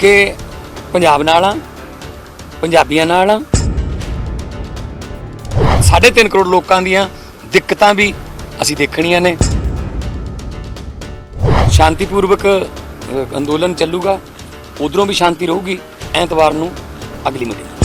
ਕਿ ਪੰਜਾਬ ਨਾਲ ਆ ਪੰਜਾਬੀਆਂ ਨਾਲ ਆ। ਸਾਢੇ ਤਿੰਨ ਕਰੋੜ ਲੋਕਾਂ ਦੀਆਂ ਦਿੱਕਤਾਂ ਵੀ ਅਸੀਂ ਦੇਖਣੀਆਂ ਨੇ। ਸ਼ਾਂਤੀਪੂਰਵਕ ਅ, ਅੰਦੋਲਨ ਚੱਲੂਗਾ। ਉਧਰੋਂ ਵੀ ਸ਼ਾਂਤੀ ਰਹੂਗੀ ਐਤਵਾਰ ਨੂੰ ਅਗਲੀ ਮੀਟਿੰਗ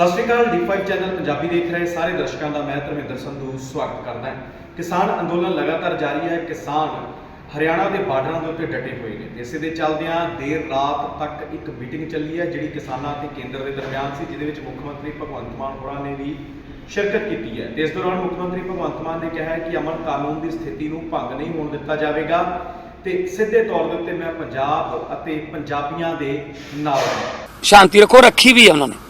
ਸਤਿ ਸ਼੍ਰੀ ਅਕਾਲ D5 ਚੈਨਲ ਪੰਜਾਬੀ ਦੇਖ ਰਹੇ ਸਾਰੇ ਦਰਸ਼ਕਾਂ ਦਾ ਮੈਂ ਧਰਮਿੰਦਰ ਸੰਧੂ ਸਵਾਗਤ ਕਰਦਾ ਹਾਂ। ਕਿਸਾਨ ਅੰਦੋਲਨ ਲਗਾਤਾਰ ਜਾਰੀ ਹੈ, ਕਿਸਾਨ ਹਰਿਆਣਾ ਦੇ ਬਾਰਡਰਾਂ ਦੇ ਉੱਤੇ ਡਟੇ ਹੋਏ ਨੇ। ਇਸੇ ਦੇ ਚੱਲਦਿਆਂ ਦੇਰ ਰਾਤ ਤੱਕ ਇੱਕ ਮੀਟਿੰਗ ਚੱਲੀ ਹੈ, ਜਿਹੜੀ ਕਿਸਾਨਾਂ ਤੇ ਕੇਂਦਰ ਦੇ ਦਰਮਿਆਨ ਸੀ, ਜਿਹਦੇ ਵਿੱਚ ਮੁੱਖ ਮੰਤਰੀ ਭਗਵੰਤ ਮਾਨ ਹੋਰਾਂ ਨੇ ਵੀ ਸ਼ਿਰਕਤ ਕੀਤੀ ਹੈ। ਤੇ ਇਸ ਦੌਰਾਨ ਮੁੱਖ ਮੰਤਰੀ ਭਗਵੰਤ ਮਾਨ ਨੇ ਕਿਹਾ ਹੈ ਕਿ ਅਮਨ ਕਾਨੂੰਨ ਦੀ ਸਥਿਤੀ ਨੂੰ ਭੰਗ ਨਹੀਂ ਹੋਣ ਦਿੱਤਾ ਜਾਵੇਗਾ। ਤੇ ਸਿੱਧੇ ਤੌਰ ਦੇ ਉੱਤੇ ਮੈਂ ਪੰਜਾਬ ਅਤੇ ਪੰਜਾਬੀਆਂ ਦੇ ਨਾਲ ਹਾਂ। ਸ਼ਾਂਤੀ ਰੱਖੋ, ਰੱਖੀ ਵੀ ਹੈ ਉਹਨਾਂ ਨੇ।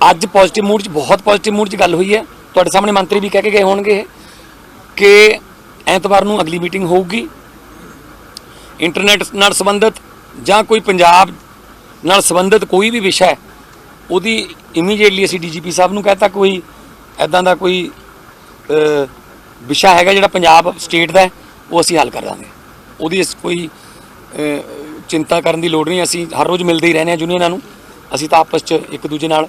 ਅੱਜ ਪੋਜ਼ਿਟਿਵ ਮੂਡ 'ਚ ਬਹੁਤ ਪੋਜ਼ਿਟਿਵ ਮੂਡ 'ਚ ਗੱਲ ਹੋਈ ਹੈ। ਤੁਹਾਡੇ ਸਾਹਮਣੇ ਮੰਤਰੀ ਵੀ ਕਹਿ ਕੇ ਗਏ ਹੋਣਗੇ ਇਹ, ਕਿ ਐਤਵਾਰ ਨੂੰ ਅਗਲੀ ਮੀਟਿੰਗ ਹੋਊਗੀ। ਇੰਟਰਨੈਟ ਨਾਲ ਸੰਬੰਧਿਤ ਜਾਂ ਕੋਈ ਪੰਜਾਬ ਨਾਲ ਸੰਬੰਧਿਤ ਕੋਈ ਵੀ ਵਿਸ਼ਾ ਹੈ ਉਹਦੀ ਇਮੀਡੀਏਟਲੀ ਅਸੀਂ ਡੀਜੀਪੀ ਸਾਹਿਬ ਨੂੰ ਕਹਤਾ ਕੋਈ ਐਦਾਂ ਦਾ ਕੋਈ ਵਿਸ਼ਾ ਹੈਗਾ ਜਿਹੜਾ ਪੰਜਾਬ ਸਟੇਟ ਦਾ ਉਹ ਅਸੀਂ ਹੱਲ ਕਰ ਦਾਂਗੇ। ਉਹਦੀ ਇਸ ਕੋਈ ਚਿੰਤਾ ਕਰਨ ਦੀ ਲੋੜ ਨਹੀਂ ਅਸੀਂ ਹਰ ਰੋਜ਼ ਮਿਲਦੇ ਹੀ ਰਹਿੰਦੇ ਹਾਂ ਯੂਨੀਅਨਾਂ ਨੂੰ। ਅਸੀਂ ਤਾਂ ਆਪਸ 'ਚ ਇੱਕ ਦੂਜੇ ਨਾਲ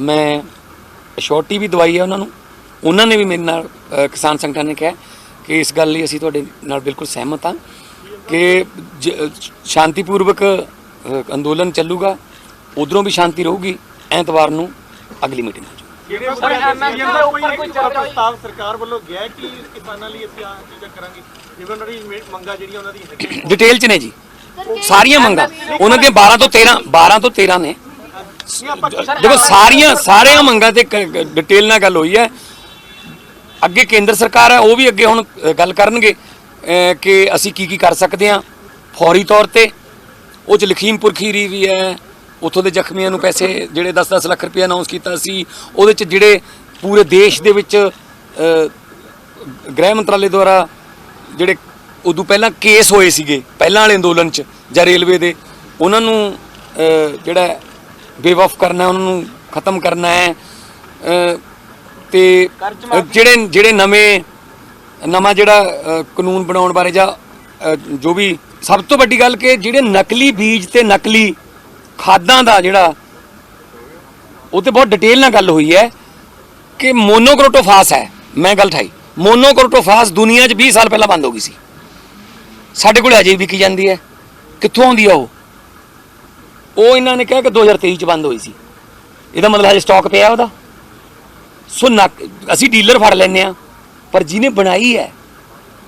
ਮੈਂ ਅਸ਼ੋਰਟੀ ਵੀ ਦਵਾਈ ਹੈ ਉਹਨਾਂ ਨੂੰ। ਉਹਨਾਂ ਨੇ ਵੀ ਮੇਰੇ ਨਾਲ ਕਿਸਾਨ ਸੰਗਠਨ ਨੇ ਕਿਹਾ ਕਿ ਇਸ ਗੱਲ ਲਈ ਅਸੀਂ ਤੁਹਾਡੇ ਨਾਲ ਬਿਲਕੁਲ ਸਹਿਮਤ ਹਾਂ ਕਿ ਜ- ਸ਼ਾਂਤੀਪੂਰਵਕ ਅੰਦੋਲਨ ਚੱਲੂਗਾ ਉਧਰੋਂ ਵੀ ਸ਼ਾਂਤੀ ਰਹੂਗੀ ਐਤਵਾਰ ਨੂੰ ਅਗਲੀ ਮੀਟਿੰਗ ਹੋ ਜਾਊਗੀ ਸਰ ਐਮਐਸਪੀ ਦੇ ਉੱਪਰ ਕੋਈ ਚਰਚਾ ਪ੍ਰਸਤਾਵ ਸਰਕਾਰ ਵੱਲੋਂ ਗਿਆ ਹੈ ਕਿ ਕਿਸਾਨਾਂ ਲਈ ਅਸੀਂ ਆ ਚੀਜ਼ਾਂ ਕਰਾਂਗੇ? ਜਿਵੇਂ ਉਹਨਾਂ ਦੀ ਮੇ- ਮੰਗਾਂ ਜਿਹੜੀਆਂ ਉਹਨਾਂ ਦੀ ਹੈਗੀਆਂ। ਡਿਟੇਲ ਚ ਨੇ ਜੀ। ਸਾਰੀਆਂ ਮੰਗਾਂ। ਉਹਨਾਂ ਦੀਆਂ 12 ਤੋਂ 13 12 ਤੋਂ 13 ਨੇ। ਦੇਖੋ, ਸਾਰੀਆਂ ਸਾਰੀਆਂ ਮੰਗਾਂ ਤੇ ਡਿਟੇਲ ਨਾਲ ਗੱਲ ਹੋਈ ਹੈ। ਅੱਗੇ ਕੇਂਦਰ ਸਰਕਾਰ ਹੈ, ਉਹ ਵੀ ਅੱਗੇ ਹੁਣ ਗੱਲ ਕਰਨਗੇ ਕਿ ਅਸੀਂ ਕੀ ਕੀ ਕਰ ਸਕਦੇ ਹਾਂ। ਫੌਰੀ ਤੌਰ ਤੇ, ਉਹ ਚ ਲਖੀਮਪੁਰ ਖੀਰੀ ਵੀ ਹੈ, ਉੱਥੋਂ ਦੇ ਜ਼ਖਮੀਆਂ ਨੂੰ ਪੈਸੇ ਜਿਹੜੇ 10-10 ਲੱਖ ਰੁਪਏ ਅਨਾਉਂਸ ਕੀਤਾ ਸੀ, ਉਹਦੇ ਚ ਜਿਹੜੇ ਪੂਰੇ ਦੇਸ਼ ਦੇ ਵਿੱਚ ਗ੍ਰਹਿ ਮੰਤਰਾਲੇ ਦੁਆਰਾ ਜਿਹੜੇ ਉਦੋਂ ਪਹਿਲਾਂ ਕੇਸ ਹੋਏ ਸੀਗੇ, ਪਹਿਲਾਂ ਵਾਲੇ ਅੰਦੋਲਨ ਚ, ਜਾਂ ਰੇਲਵੇ ਦੇ, ਉਹਨਾਂ ਨੂੰ ਜਿਹੜਾ ਜਿਹੜਾ ਬੇਵਫ ਕਰਨਾ ਉਹਨਾਂ ਨੂੰ ਖਤਮ ਕਰਨਾ ਹੈ। ਤੇ ਜਿਹੜੇ ਜਿਹੜੇ ਨਵੇਂ ਨਵਾਂ ਜਿਹੜਾ ਕਾਨੂੰਨ ਬਣਾਉਣ ਬਾਰੇ ਜਾਂ ਜੋ ਵੀ ਸਭ ਤੋਂ ਵੱਡੀ ਗੱਲ ਕਿ ਜਿਹੜੇ ਨਕਲੀ ਬੀਜ ਤੇ ਨਕਲੀ ਖਾਦਾਂ ਦਾ ਜਿਹੜਾ ਉਹ ਤੇ ਬਹੁਤ ਡਿਟੇਲ ਨਾਲ ਗੱਲ ਹੋਈ ਹੈ ਕਿ ਮੋਨੋਕ੍ਰੋਟੋਫਾਸ ਹੈ। ਮੈਂ ਗੱਲ ਠਾਈ। ਮੋਨੋਕ੍ਰੋਟੋਫਾਸ ਦੁਨੀਆ 'ਚ 20 ਸਾਲ ਪਹਿਲਾਂ ਬੰਦ ਹੋ ਗਈ ਸੀ। ਸਾਡੇ ਕੋਲ ਅਜੇ ਵੀ ਵਿਕੀ ਜਾਂਦੀ ਹੈ। ਕਿੱਥੋਂ ਆਉਂਦੀ ਆ ਉਹ? ਉਹ ਇਹਨਾਂ ਨੇ ਕਿਹਾ ਕਿ 2023 ਚ ਬੰਦ ਹੋਈ ਸੀ। ਇਹਦਾ ਮਤਲਬ ਹਜੇ ਸਟਾਕ ਪਿਆ ਉਹਦਾ। ਸੋ ਨਕ- ਅਸੀਂ ਡੀਲਰ ਫੜ ਲੈਨੇ ਆ ਪਰ ਜਿਹਨੇ ਬਣਾਈ ਹੈ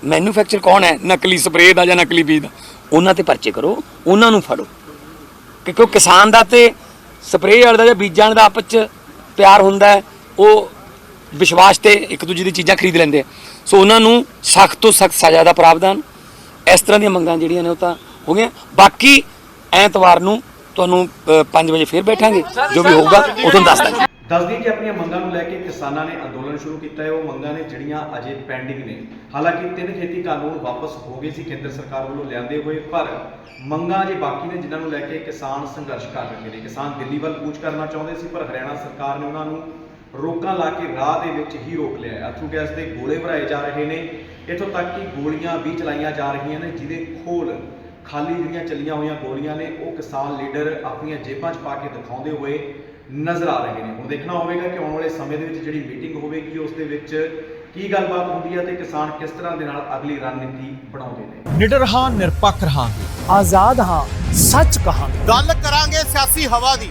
ਮੈਨੂਫੈਕਚਰ ਕੌਣ ਹੈ? ਨਕਲੀ ਸਪਰੇਅ ਦਾ ਜਾਂ ਨਕਲੀ ਬੀਜ ਦਾ? ਉਹਨਾਂ ਤੇ ਪਰਚੇ ਕਰੋ, ਉਹਨਾਂ ਨੂੰ ਫੜੋ। ਕਿਉਂਕਿ ਕਿਸਾਨ ਦਾ ਤੇ ਸਪਰੇਅ ਵਾਲੇ ਦਾ ਜਾਂ ਬੀਜਾਂ ਵਾਲੇ ਦਾ ਆਪਸ ਚ ਪਿਆਰ ਹੁੰਦਾ ਉਹ ਵਿਸ਼ਵਾਸ ਤੇ ਇੱਕ ਦੂਜੇ ਦੀ ਚੀਜ਼ਾਂ ਖਰੀਦ ਲੈਂਦੇ ਆ। ਸੋ ਉਹਨਾਂ ਨੂੰ ਸਖਤ ਤੋਂ ਸਖਤ ਸਜ਼ਾ ਦਾ ਪ੍ਰਾਵਧਾਨ। ਇਸ ਤਰ੍ਹਾਂ ਦੀਆਂ ਮੰਗਾਂ ਜਿਹੜੀਆਂ ਨੇ ਉਹ ਤਾਂ ਹੋ ਗਈਆਂ। ਬਾਕੀ ਐਤਵਾਰ ਨੂੰ ਤੁਹਾਨੂੰ 5 ਵਜੇ ਫੇਰ ਬੈਠਾਂਗੇ। ਜੋ ਵੀ ਹੋਊਗਾ, ਉਹ ਤੁਹਾਨੂੰ ਦੱਸ ਦਾਂਗੇ। ਦੱਸਦੀ ਕਿ ਆਪਣੀਆਂ ਮੰਗਾਂ ਨੂੰ ਲੈ ਕੇ ਕਿਸਾਨਾਂ ਨੇ ਅੰਦੋਲਨ ਸ਼ੁਰੂ ਕੀਤਾ ਹੈ। ਉਹ ਮੰਗਾਂ ਨੇ ਜਿਹੜੀਆਂ ਅਜੇ ਪੈਂਡਿੰਗ ਨੇ, ਹਾਲਾਂਕਿ ਤਿੰਨ ਖੇਤੀ ਕਾਨੂੰਨ ਵਾਪਸ ਹੋ ਗਏ ਸੀ ਕੇਂਦਰ ਸਰਕਾਰ ਵੱਲੋਂ ਲਿਆਂਦੇ ਹੋਏ, ਪਰ ਮੰਗਾਂ ਜੇ ਬਾਕੀ ਨੇ, ਜਿਨ੍ਹਾਂ ਨੂੰ ਲੈ ਕੇ ਕਿਸਾਨ ਸੰਘਰਸ਼ ਕਰ ਰਹੇ ਨੇ। ਕਿਸਾਨ ਦਿੱਲੀ ਵੱਲ ਕੂਚ ਕਰਨਾ ਚਾਹੁੰਦੇ ਸੀ, ਪਰ ਹਰਿਆਣਾ ਸਰਕਾਰ ਨੇ ਉਹਨਾਂ ਨੂੰ ਰੋਕਾਂ ਲਾ ਕੇ ਰਾਹ ਦੇ ਵਿੱਚ ਹੀ ਰੋਕ ਲਿਆ ਹੈ। ਅਥਰੂ ਗੈਸ ਦੇ ਗੋਲੇ ਭਰਾਏ ਜਾ ਰਹੇ ਨੇ। ਇੱਥੋਂ ਤੱਕ ਕਿ ਗੋਲੀਆਂ ਵੀ ਚਲਾਈਆਂ ਜਾ ਰਹੀਆਂ ਨੇ, ਜਿਹਦੇ ਖੋਲ ਖਾਲੀ ਜਿਹੜੀਆਂ ਚੱਲੀਆਂ ਹੋਈਆਂ ਗੋਲੀਆਂ ਨੇ ਉਹ ਕਿਸਾਨ ਲੀਡਰ ਆਪਣੀਆਂ ਜੇਬਾਂ 'ਚ ਪਾ ਕੇ ਦਿਖਾਉਂਦੇ ਹੋਏ ਨਜ਼ਰ ਆ ਰਹੇ ਨੇ। ਹੁਣ ਦੇਖਣਾ ਹੋਵੇਗਾ ਕਿ ਆਉਣ ਵਾਲੇ ਸਮੇਂ ਦੇ ਵਿੱਚ ਜਿਹੜੀ ਮੀਟਿੰਗ ਹੋਵੇਗੀ ਉਸ ਦੇ ਵਿੱਚ ਕੀ ਗੱਲਬਾਤ ਹੁੰਦੀ ਹੈ ਤੇ ਕਿਸਾਨ ਕਿਸ ਤਰ੍ਹਾਂ ਦੇ ਨਾਲ ਅਗਲੀ ਰਣਨੀਤੀ ਬਣਾਉਂਦੇ ਨੇ। ਨਿਡਰ ਹਾਂ ਨਿਰਪੱਖ ਰਹਾਂਗੇ। ਆਜ਼ਾਦ ਹਾਂ ਸੱਚ ਕਹਾਂਗੇ। ਗੱਲ ਕਰਾਂਗੇ ਸਿਆਸੀ ਹਵਾ ਦੀ।